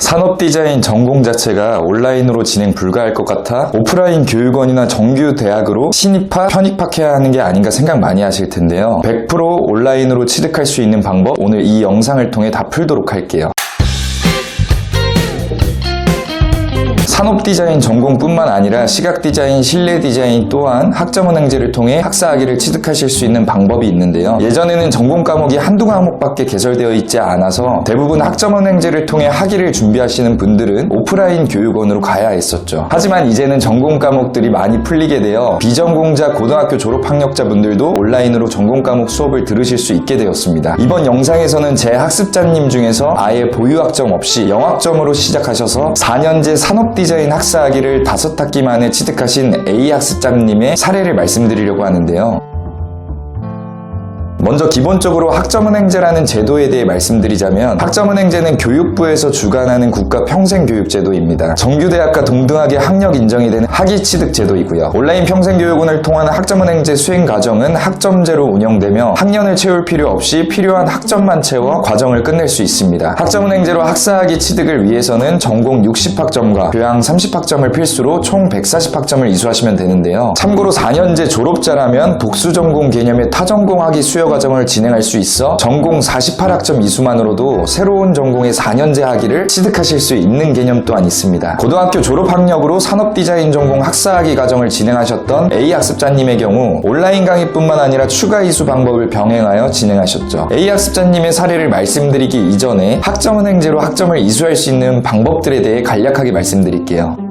산업 디자인 전공 자체가 온라인으로 진행 불가할 것 같아 오프라인 교육원이나 정규 대학으로 신입파, 편입학해야 하는 게 아닌가 생각 많이 하실 텐데요. 100% 온라인으로 취득할 수 있는 방법 오늘 이 영상을 통해 다 풀도록 할게요. 산업 디자인 전공뿐만 아니라 시각 디자인, 실내 디자인 또한 학점은행제를 통해 학사학위를 취득하실 수 있는 방법이 있는데요. 예전에는 전공 과목이 한두 과목밖에 개설되어 있지 않아서 대부분 학점은행제를 통해 학위를 준비하시는 분들은 오프라인 교육원으로 가야 했었죠. 하지만 이제는 전공 과목들이 많이 풀리게 되어 비전공자 고등학교 졸업 학력자분들도 온라인으로 전공 과목 수업을 들으실 수 있게 되었습니다. 이번 영상에서는 제 학습자님 중에서 아예 보유 학점 없이 영학점으로 시작하셔서 4년제 산업 디자인 학사학위를 다섯 학기 만에 취득하신 A 학습자님의 사례를 말씀드리려고 하는데요. 먼저 기본적으로 학점은행제라는 제도에 대해 말씀드리자면 학점은행제는 교육부에서 주관하는 국가 평생교육제도입니다. 정규대학과 동등하게 학력 인정이 되는 학위 취득 제도이고요. 온라인 평생교육원을 통한 학점은행제 수행 과정은 학점제로 운영되며 학년을 채울 필요 없이 필요한 학점만 채워 과정을 끝낼 수 있습니다. 학점은행제로 학사학위 취득을 위해서는 전공 60학점과 교양 30학점을 필수로 총 140학점을 이수하시면 되는데요. 참고로 4년제 졸업자라면 독수 전공 개념의 타전공 학위 수여 과정을 진행할 수 있어 전공 48학점 이수만으로도 새로운 전공의 4년제 학위를 취득하실 수 있는 개념 또한 있습니다. 고등학교 졸업 학력으로 산업 디자인 전공 학사학위 과정을 진행하셨던 A 학습자님의 경우 온라인 강의뿐만 아니라 추가 이수 방법을 병행하여 진행하셨죠. A 학습자님의 사례를 말씀드리기 이전에 학점은행제로 학점을 이수할 수 있는 방법들에 대해 간략하게 말씀드릴게요.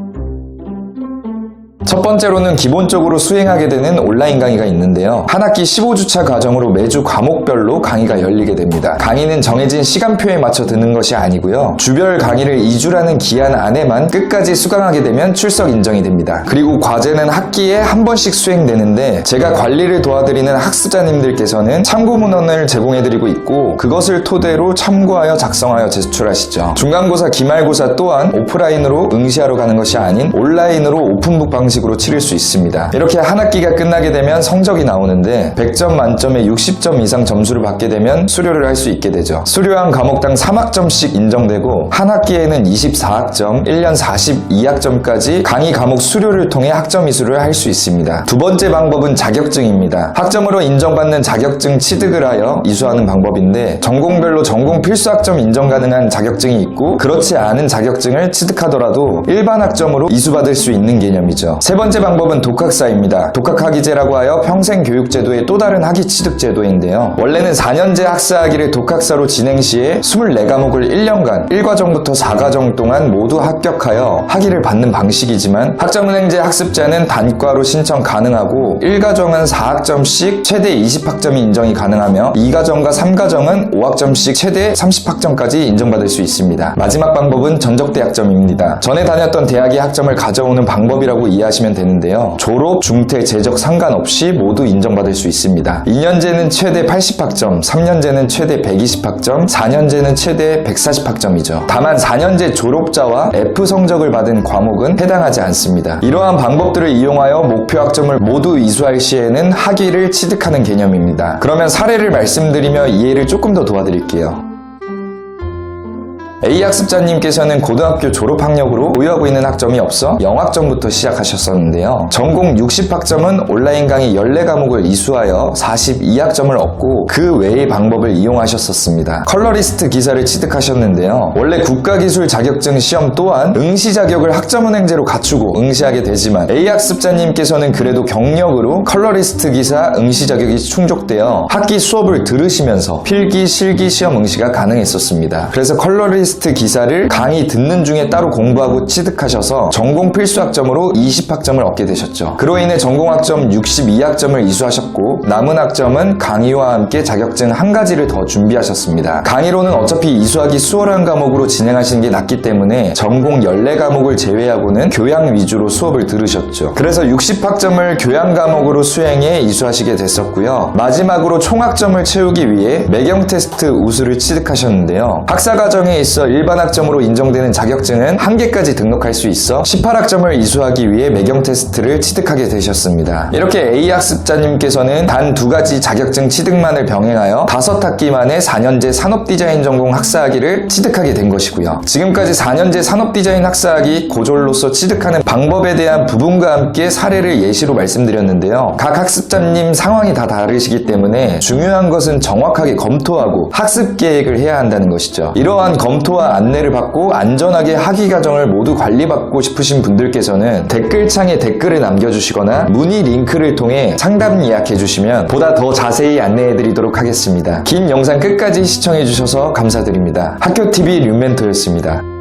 첫 번째로는 기본적으로 수행하게 되는 온라인 강의가 있는데요. 한 학기 15주차 과정으로 매주 과목별로 강의가 열리게 됩니다. 강의는 정해진 시간표에 맞춰 듣는 것이 아니고요. 주별 강의를 2주라는 기한 안에만 끝까지 수강하게 되면 출석 인정이 됩니다. 그리고 과제는 학기에 한 번씩 수행되는데 제가 관리를 도와드리는 학습자님들께서는 참고 문헌을 제공해드리고 있고 그것을 토대로 참고하여 작성하여 제출하시죠. 중간고사, 기말고사 또한 오프라인으로 응시하러 가는 것이 아닌 온라인으로 오픈북 방식 으로 치를 수 있습니다. 이렇게 한 학기가 끝나게 되면 성적이 나오는데 100점 만점에 60점 이상 점수를 받게 되면 수료를 할 수 있게 되죠. 수료한 과목당 3학점씩 인정되고 한 학기에는 24학점, 1년 42학점까지 강의 과목 수료를 통해 학점 이수를 할 수 있습니다. 두 번째 방법은 자격증입니다. 학점으로 인정받는 자격증 취득을 하여 이수하는 방법인데 전공별로 전공 필수 학점 인정 가능한 자격증이 있고 그렇지 않은 자격증을 취득하더라도 일반 학점으로 이수받을 수 있는 개념이죠. 세 번째 방법은 독학사입니다. 독학학위제라고 하여 평생교육제도의 또 다른 학위 취득 제도인데요. 원래는 4년제 학사학위를 독학사로 진행 시에 24과목을 1년간 1과정부터 4과정 동안 모두 합격하여 학위를 받는 방식이지만 학점은행제 학습자는 단과로 신청 가능하고 1과정은 4학점씩 최대 20학점이 인정이 가능하며 2과정과 3과정은 5학점씩 최대 30학점까지 인정받을 수 있습니다. 마지막 방법은 전적대 학점입니다. 전에 다녔던 대학의 학점을 가져오는 방법이라고 이 해하시면 되는데요. 졸업, 중퇴, 재적 상관없이 모두 인정받을 수 있습니다. 2년제는 최대 80학점, 3년제는 최대 120학점, 4년제는 최대 140학점이죠. 다만 4년제 졸업자와 F 성적을 받은 과목은 해당하지 않습니다. 이러한 방법들을 이용하여 목표 학점을 모두 이수할 시에는 학위를 취득하는 개념입니다. 그러면 사례를 말씀드리며 이해를 조금 더 도와드릴게요. A 학습자님께서는 고등학교 졸업 학력으로 보유하고 있는 학점이 없어 영학점부터 시작하셨었는데요. 전공 60학점은 온라인 강의 14과목을 이수하여 42학점을 얻고 그 외의 방법을 이용하셨었습니다. 컬러리스트 기사를 취득하셨는데요. 원래 국가기술 자격증 시험 또한 응시 자격을 학점은행제로 갖추고 응시하게 되지만 A 학습자님께서는 그래도 경력으로 컬러리스트 기사 응시 자격이 충족되어 학기 수업을 들으시면서 필기, 실기 시험 응시가 가능했었습니다. 그래서 컬러리스트 텍스트 기사를 강의 듣는 중에 따로 공부하고 취득하셔서 전공 필수 학점으로 20학점을 얻게 되셨죠. 그로 인해 전공 학점 62학점을 이수하셨고 남은 학점은 강의와 함께 자격증 한 가지를 더 준비하셨습니다. 강의로는 어차피 이수하기 수월한 과목으로 진행하시는 게 낫기 때문에 전공 14과목을 제외하고는 교양 위주로 수업을 들으셨죠. 그래서 60학점을 교양 과목으로 수행해 이수하시게 됐었고요. 마지막으로 총학점을 채우기 위해 매경 테스트 우수를 취득하셨는데요. 학사 과정에 있어 있어 일반 학점으로 인정되는 자격증은 한 개까지 등록할 수 있어 18학점을 이수하기 위해 매경 테스트를 취득하게 되셨습니다. 이렇게 A 학습자님께서는 단 두 가지 자격증 취득만을 병행하여 다섯 학기 만에 4년제 산업디자인 전공 학사학위를 취득하게 된 것이고요. 지금까지 4년제 산업디자인 학사학위 고졸로서 취득하는 방법에 대한 부분과 함께 사례를 예시로 말씀드렸는데요. 각 학습자님 상황이 다 다르시기 때문에 중요한 것은 정확하게 검토하고 학습 계획을 해야 한다는 것이죠. 이러한 검토와 안내를 받고 안전하게 학위 과정을 모두 관리받고 싶으신 분들께서는 댓글창에 댓글을 남겨주시거나 문의 링크를 통해 상담 예약해 주시면 보다 더 자세히 안내해 드리도록 하겠습니다. 긴 영상 끝까지 시청해 주셔서 감사드립니다. 학교TV 류멘토였습니다.